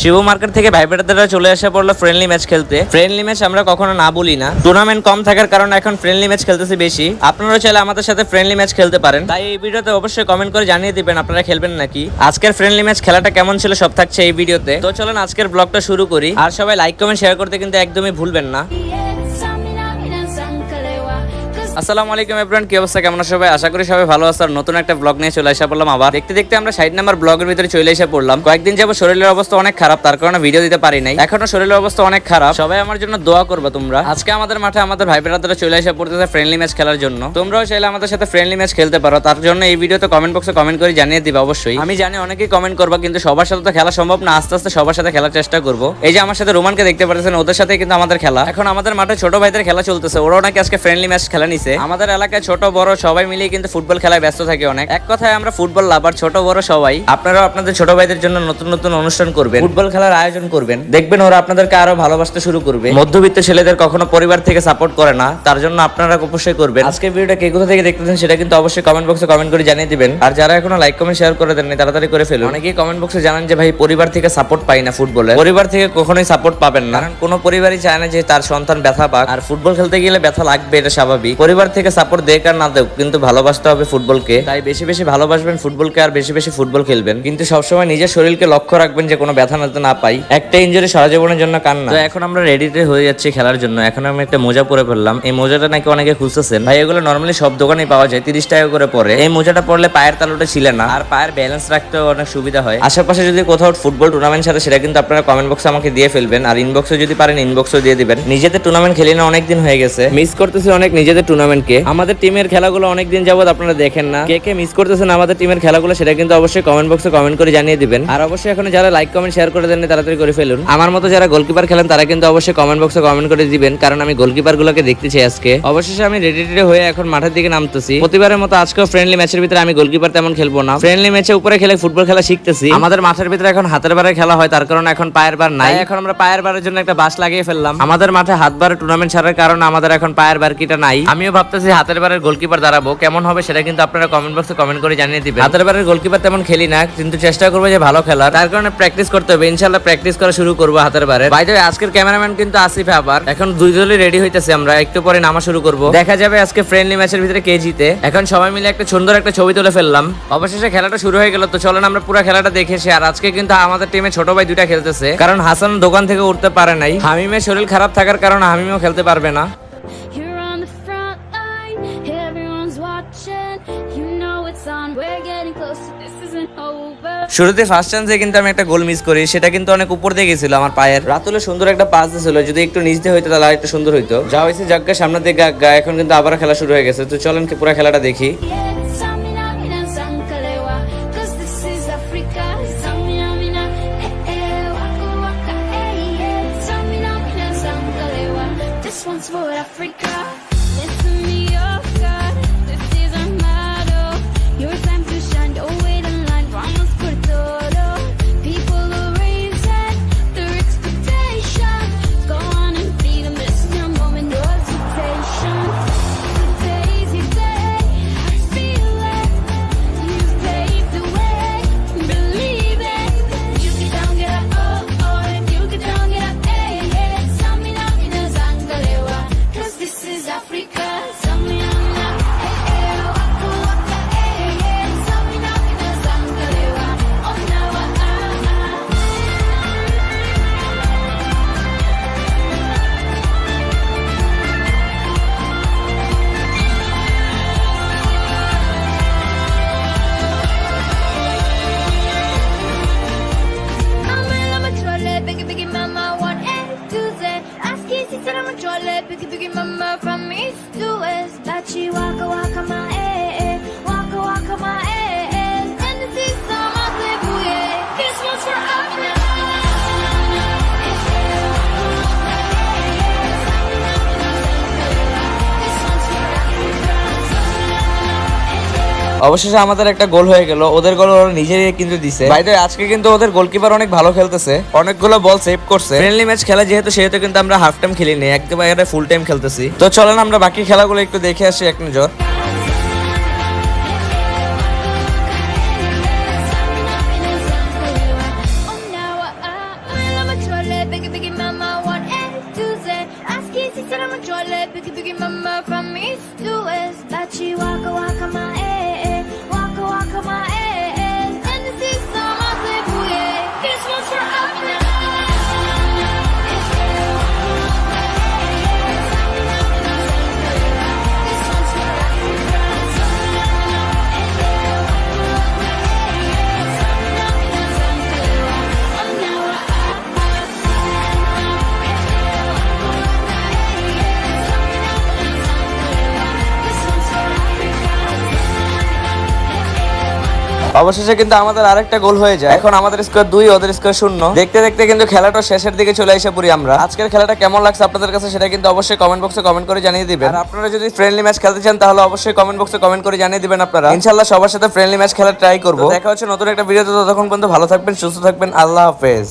Shiva market থেকে ভাই চলে আসা পড়ল ফ্রেন্ডলি ম্যাচ খেলতে। ফ্রেন্ডলি ম্যাচ আমরা কখনো না বলি না। টুর্নামেন্ট কম থাকার কারণে এখন ফ্রেন্ডলি ম্যাচ খেলতেছি বেশি। আপনারা চাইলে আমাদের সাথে ফ্রেন্ডলি ম্যাচ খেলতে পারেন। তাই এই ভিডিওতে অবশ্যই কমেন্ট করে জানিয়ে দিবেন আপনারা খেলবেন নাকি। আজকের ফ্রেন্ডলি ম্যাচ খেলাটা কেমন ছিল সব থাকছে এই ভিডিওতে। তো চলেন আজকের ব্লগটা শুরু করি। আর সবাই লাইক কমেন্ট শেয়ার করতে কিন্তু একদমই ভুলবেন না। আসসালামু আলাইকুম এভরিওয়ান কি অবস্থা? কেমন সবাই? আশা করি সবাই ভালো আছে। আর নতুন একটা ব্লগ নিয়ে চলে আসা পড়লাম আবার। দেখতে দেখতে আমরা সাইড নাম্বার ব্লগের ভিতরে চলে এসে পড়লাম। কয়েকদিন যাব শরীরের অবস্থা অনেক খারাপ, তার কারণে ভিডিও দিতে পারি নাই। এখনও শরীরের অবস্থা অনেক খারাপ। সবাই আমার জন্য দোয়া করবে তোমরা। আজকে আমাদের মাঠে আমাদের ভাই বেড়াদারা চলে এসে পড়তেছে ফ্রেন্ডলি ম্যাচ খেলার জন্য। তোমরাও চাইলে আমাদের সাথে ফ্রেন্ডলি ম্যাচ খেলতে পারো। তার জন্য এই ভিডিওতে কমেন্ট বক্সে কমেন্ট করে জানিয়ে দিবে অবশ্যই। আমি জানি অনেকেই কমেন্ট করবা, কিন্তু সবার সাথে তো খেলা সম্ভব না। আস্তে আস্তে সবার সাথে খেলার চেষ্টা করব। এই যে আমার সাথে রোমানকে দেখতে পাচ্ছেন ওদের সাথে কিন্তু আমাদের খেলা। এখন আমাদের মাঠে ছোট ভাইদের খেলা চলতেছে। ওরাও নাকি আজকে ফ্রেন্ডলি ম্যাচ খেলা নিছে। আমাদের এলাকায় ছোট বড় সবাই মিলে কিন্তু ফুটবল খেলায় ব্যস্ত থাকে অনেক। এক কথায় আমরা ফুটবল লাভার ছোট বড় সবাই। আপনারাও আপনাদের ছোট ভাইদের জন্য নতুন নতুন অনুষ্ঠান করবেন। ফুটবল খেলার আয়োজন করবেন। দেখবেন ওরা আপনাদেরকে আরও ভালোবাসতে শুরু করবে। মধ্যবিত্ত ছেলেদের কখনো পরিবার থেকে সাপোর্ট করে না। তার জন্য আপনারা অবশ্যই করবেন। আজকে ভিডিওটা কে কোথা থেকে দেখতেছেন সেটা কিন্তু অবশ্যই কমেন্ট বক্সে কমেন্ট করে জানিয়ে দিবেন। আর যারা এখনও লাইক কমেন্ট শেয়ার করে দেননি তাড়াতাড়ি করে ফেলুন। অনেকেই কমেন্ট বক্সে জানান যে ভাই পরিবার থেকে সাপোর্ট পাই না ফুটবলে পরিবার থেকে কখনোই সাপোর্ট পাবেন না। কারণ কোনো পরিবারই চায় না যে তার সন্তান ব্যথা পাক। আর ফুটবল খেলতে গেলে ব্যথা লাগবে এটা স্বাভাবিক। পরিবার থেকে সাপোর্ট দেখ আর না দেখ কিন্তু ভালোবাসতে হবে ফুটবলকে। তাই বেশি বেশি ভালোবাসবেন ফুটবলকে আর বেশি বেশি ফুটবল খেলবেন। কিন্তু সবসময় নিজের শরীরকে লক্ষ্য রাখবেন যে কোনো ব্যথা যাতে না পাই। একটা ইঞ্জুরি সারা জীবনের জন্য কান্না। তো এখন আমরা রেডিতে হয়ে যাচ্ছি খেলার জন্য। এখন আমি একটা মোজা পরে ফেললাম। এই মোজাটা নাকি অনেকে খুঁজতেছেন ভাই এগুলো নর্মালি সব দোকানেই পাওয়া যায়। তিরিশ টাকা করে পরে। এই মোজাটা পরলে পায়ের তালুটা ছিল না। আর পায়ের ব্যালেন্স রাখতে অনেক সুবিধা হয়। আশেপাশে যদি কোথাও ফুটবল টুর্নামেন্ট সাথে সেটা কিন্তু আপনারা কমেন্ট বক্সে আমাকে দিয়ে ফেলবেন। আর ইনবক্সে যদি পারেন ইনবক্সও দিয়ে দিবেন। নিজেদের টুর্নামেন্ট খেলি না অনেক দিন হয়ে গেছে। মিস করতেছি অনেক নিজেদের টুর্নামেন্টকে আমাদের টিমের খেলাগুলো অনেক দিন যাবত আপনারা দেখেন না। কে কে মিস করতেছেন আমাদের টিমের খেলাগুলো সেটা কিন্তু অবশ্যই কমেন্ট বক্সে কমেন্ট করে জানিয়ে দিবেন। আর অবশ্যই এখন যারা লাইক কমেন্ট শেয়ার করে দেন তাড়াতাড়ি করে ফেলুন। আমার মতো যারা গোলকিপার খেলেন, তারা কিন্তু অবশ্যই কমেন্ট বক্সে কমেন্ট করে দিবেন, কারণ আমি গোলকিপার গুলোকে দেখতে চাই আজকে। অবশেষে আমি রেডি টেডি হয়ে এখন মাঠের দিকে নামতেছি। প্রতিবারের মতো আজকেও ফ্রেন্ডলি ম্যাচের ভিতরে আমি গোলকিপার তেমন খেলব না। ফ্রেন্ডলি ম্যাচে উপরে খেলে ফুটবল খেলা শিখতেছি। আমাদের মাঠের ভিতরে এখন হাতের বারে খেলা হয়, তার কারণে এখন পায়ের বার নাই। এখন আমরা পায়ের বারের জন্য একটা বাস লাগিয়ে ফেললাম। আমাদের মাঠে হাত বারে টুর্নামেন্ট ছাড়ার কারণে আমাদের এখন পায়ের বার কিটা নাই। আমিও ভাবতেছি হাতের বারের গোলকিপার দাঁড়াবো। কেমন হবে সেটা কিন্তু আপনারা কমেন্ট বক্সে কমেন্ট করে জানিয়ে দিবেন। হাতের বারের গোলকিপার তেমন খেলি না, কিন্তু চেষ্টা করব যে ভালো খেলার। তার কারণে প্র্যাকটিস করতে হবে ইনশাল্লাহ প্র্যাকটিস করা শুরু করব হাতের বারে বাইরে আজকের ক্যামেরাম্যান কিন্তু আসিফ আবার। এখন দুই দলই রেডি হইতেছে আমরা, একটু পরে নামা শুরু করব। দেখা যাবে আজকে ফ্রেন্ডলি ম্যাচের ভিতরে কে জিতে। এখন সবাই মিলে একটা সুন্দর একটা ছবি তুলে ফেললাম। অবশেষে খেলাটা শুরু হয়ে গেল, তো চলেন আমরা পুরো খেলাটা দেখেছি আর আজকে কিন্তু আমাদের টিমে ছোট ভাই দুইটা খেলতেছে। কারণ হাসান দোকান থেকে উঠতে পারে নাই। হামিমের শরীর খারাপ থাকার কারণে হামিমও খেলতে পারবে না। শুরুতে ফার্স্ট চান্সে কিন্তু আমি একটা গোল মিস করি, সেটা কিন্তু অনেক উপর দিয়ে গেছিল আমার পায়ের। রাতুলে সুন্দর একটা পাস দিয়েছিল, যদি একটু নিচ দিয়ে হইতো তাহলে আরেকটু সুন্দর হইতো। যা হয়েছে জাগ্গা সামনের দিকে আজ্ঞা এখন কিন্তু আবার খেলা শুরু হয়ে গেছে। তো চলেন পুরো খেলাটা দেখি। Africa. অবশেষে আমাদের একটা গোল হয়ে গেল। ওদের গোল ওরা নিজেই কিন্তু দিছে। বাইরে আজকে কিন্তু ওদের গোলকিপার অনেক ভালো খেলতেছে। অনেকগুলো বল সেভ করছে। ফ্রেন্ডলি ম্যাচ খেলা যেহেতু সেহেতু কিন্তু আমরা হাফ টাইম খেলিনি একেবারে ফুল টাইম খেলতেছি। তো চলেন আমরা বাকি খেলাগুলো একটু দেখে আসি এক নজর। Biggie, biggie, mama, from east to west. My waka, 干嘛？অবশেষে কিন্তু আমাদের আরেকটা গোল হয়ে যায়। এখন আমাদের স্কোর দুই, ওদের স্কোর শূন্য। দেখতে দেখতে কিন্তু খেলাটা শেষের দিকে চলে এসে পড়ি আমরা। আজকের খেলাটা কেমন লাগছে আপনাদের কাছে সেটা কিন্তু অবশ্যই কমেন্ট বক্সে কমেন্ট করে জানিয়ে দিবেন। আর আপনারা যদি ফ্রেন্ডলি ম্যাচ খেলতে চান, তাহলে অবশ্যই কমেন্ট বক্সে কমেন্ট করে জানিয়ে দিবেন আপনারা। ইনশাল্লাহ সবার সাথে ফ্রেন্ডলি ম্যাচ খেলার ট্রাই করব। দেখা হচ্ছে নতুন একটা ভিডিওতে ততক্ষণ পর্যন্ত ভালো থাকবেন, সুস্থ থাকবেন। আল্লাহ হাফেজ।